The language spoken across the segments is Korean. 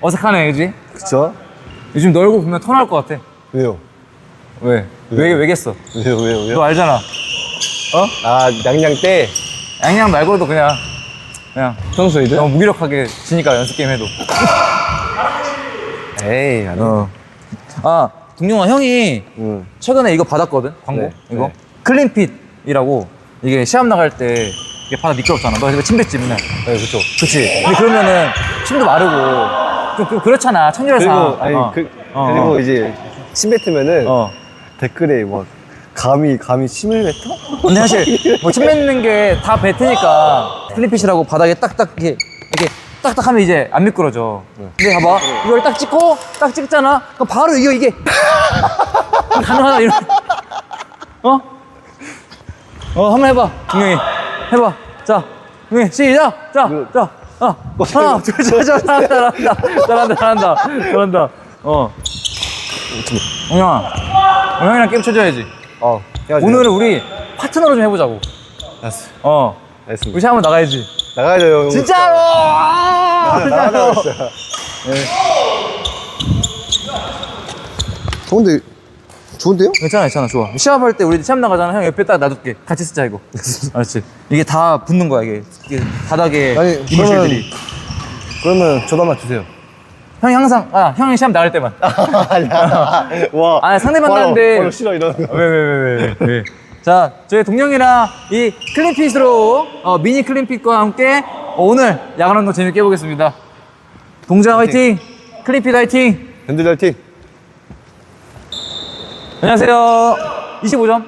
어색하네, 그지? 그쵸? 요즘 너 얼굴 보면 토 나올 것 같아. 왜요? 왜? 왜, 왜겠어? 왜요, 왜요, 왜요? 너 알잖아. 아, 양양 때? 양양 말고도 그냥, 그냥 평소에도? 너무 무기력하게 지니까 연습 게임 해도. 에이, 안 돼. 어. 아, 동영아, 형이 응. 최근에 이거 받았거든? 광고? 네, 이거? 네. 클린핏이라고 이게 시합 나갈 때 이게 바다 미끄럽잖아. 너 이거 침 뱉지 맨날. 네, 그쵸. 그치? 근데 그러면은 침도 마르고 좀, 좀 그렇잖아. 청결상. 그리고, 아니, 어. 그, 어, 그리고 어. 이제, 침 뱉으면은, 어. 댓글에 막, 감히, 감히 침을 뱉어? 근데 사실 뭐침 뱉는 게 다 뱉으니까 클린핏이라고 바닥에 딱딱 이렇게 이렇게 딱딱 하면 이제 안 미끄러져. 근데 봐봐 이걸 딱 찍고 딱 찍잖아. 그럼 바로 이거 이게 가능하다 이런. 어? 어 한번 해봐 분명히 해봐. 자 분명히 시작. 자 자. 아, 하나, 둘, 셋, 넷, 잘한다, 잘한다, 잘한다, 잘한다, 잘한다. 어. 영영아, 영영이랑 게임 쳐줘야지. 어, 해가지고. 오늘은 우리 파트너로 좀 해보자고. 알았어. 어. 알겠습니다. 우리 한번 나가야지. 나가야죠, 형. 진짜로! 아, 나가, 나가, 진짜. 좋은데, 좋은데요? 괜찮아, 괜찮아, 좋아. 시합할 때 우리 시합 나가잖아. 형 옆에 딱 놔둘게. 같이 쓰자, 이거. 알았지? 이게 다 붙는 거야, 이게. 이게 바닥에 아니, 이물질들이. 그러면 저도 한번 주세요. 형이 항상, 아, 형이 시합 나갈 때만. 와. 아, 상대방 바로, 나는데- 바로 싫어, 이러는 거. 왜, 왜, 왜, 왜, 왜, 왜. 자, 저희 동영이랑 이 클린핏으로, 어, 미니 클린핏과 함께 어, 오늘 야간 운동 재밌게 해보겠습니다. 동자 화이팅! 클린핏 화이팅! 밴드 잘팅. 안녕하세요. 25점.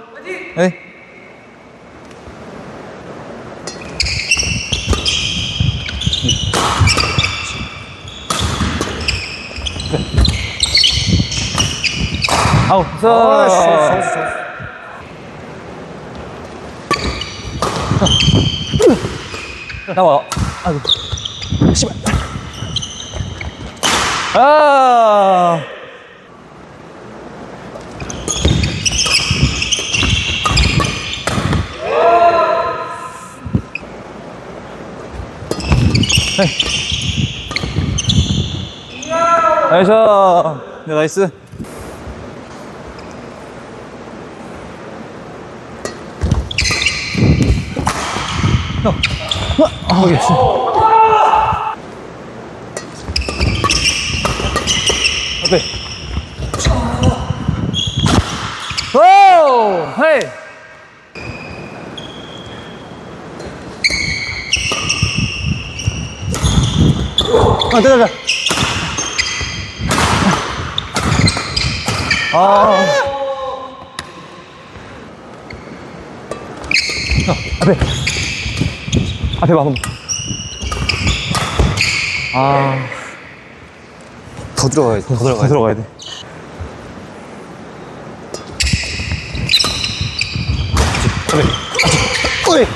네. 아우, 서. 나와. 아이고. 씨발. 아. 나이스. 네, 나이스. 형. 아, 알겠어. 앞에. 오! 헤이! 아, 됐다, 됐다. 아. 형, 앞에. 앞에 봐, 한 번. 아, 더 들어가야지, 더더 들어가야지. 들어가야 돼. 어이!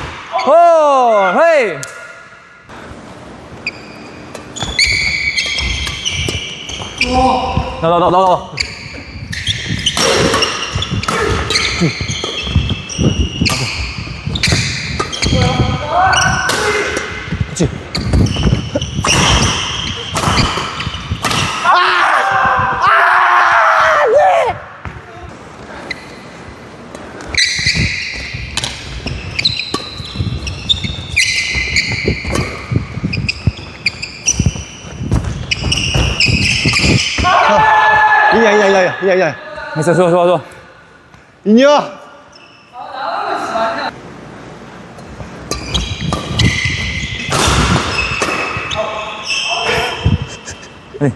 오, 헤이! 나, 나, 나, 나, 나. 그렇지. 이냐, 이냐, 이냐, 이냐, 이냐. 됐어, 좋아, 좋아, 좋아. 이냐! 네.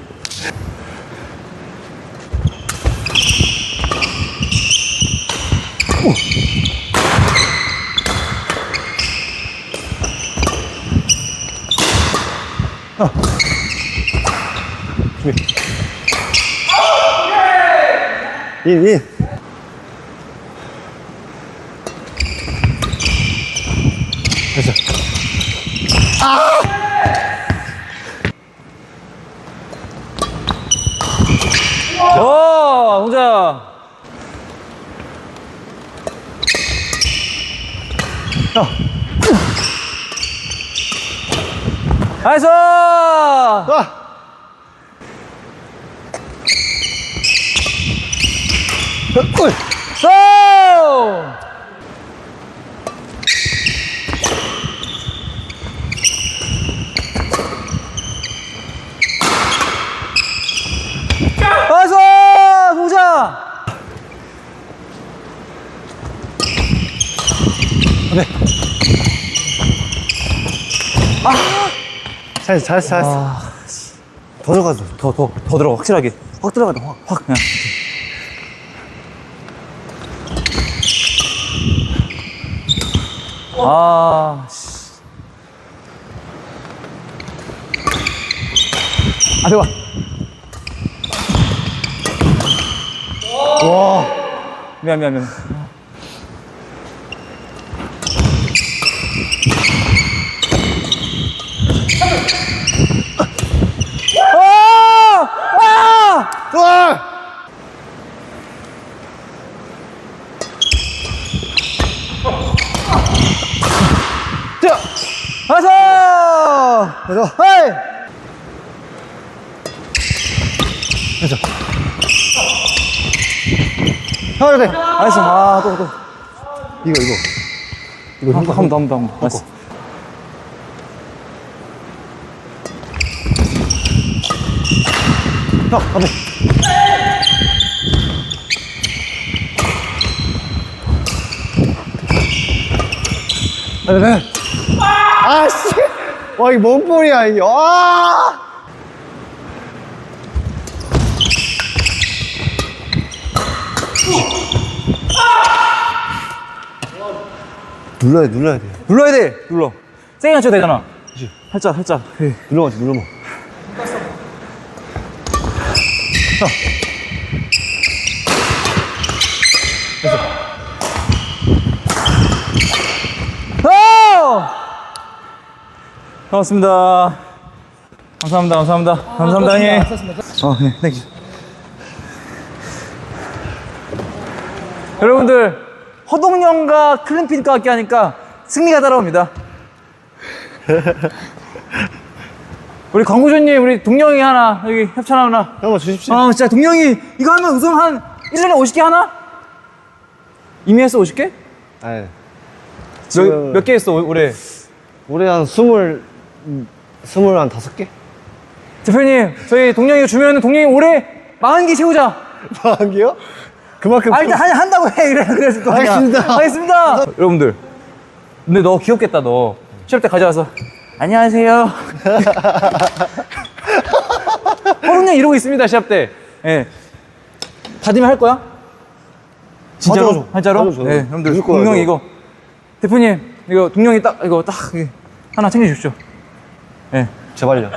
인, 인. 됐어. 아! 오, 홍자. 형. 나이스! 아! 꿀! 고! 가서 동자 잘했어, 잘했어, 잘했어. 아, 더 들어가줘. 더, 더, 더 들어가, 확실하게. 확 들어가다, 확, 확, 그냥. 아, 씨. 앞에 봐. 와. 미안, 미안, 미안. 아! 아! 와! 자, 가서! 가자. 헤이! 가자. 하나 돼. 알았어. 아, 또, 또. 이거, 이거. 이거 한 번, 한 번, 더, 한 번, 더, 한 번. 알았어. 형, 앞에. 아, 네. 아, 씨. 와, 이게 뭔 볼이야, 이게. 와! 눌러야 돼, 눌러야 돼. 눌러야 돼. 눌러. 세게 안 쳐도 되잖아. 살짝, 살짝. 예. 눌러봐, 눌러봐. 아! 반갑습니다. 감사합니다. 감사합니다. 감사합니다, 형님. 어, 네, 땡큐. 여러분들, 허동영과 클린핏과 함께 하니까 승리가 따라옵니다. 우리 광고주님, 우리 동영이 하나, 여기 협찬 하나. 한번 주십시오. 아, 진짜 동영이 이거 하면 우승 한 1년에 50개 하나? 이미 했어, 50개? 아, 몇, 몇개 했어, 올- 올해? 올해 한 스물, 음, 스물 한 다섯 개? 대표님, 저희 동영이가 주면은 동영이 올해 40개 채우자. 한 개요? 그만큼. 아, 일단 한, 한다고 해. 이래, 그래서 또 그냥. 알겠습니다. 알겠습니다. 여러분들. 근데 너 귀엽겠다, 너. 시합 때 가져와서. 안녕하세요. 허동영 이러고 있습니다, 시합 때. 예. 다짐을 할 거야? 진짜로? 맞아. 네, 여러분들. 동영 하죠. 이거. 대표님, 이거 동영이 딱, 이거 딱, 이게 하나 챙겨주십시오. 예. 제발요.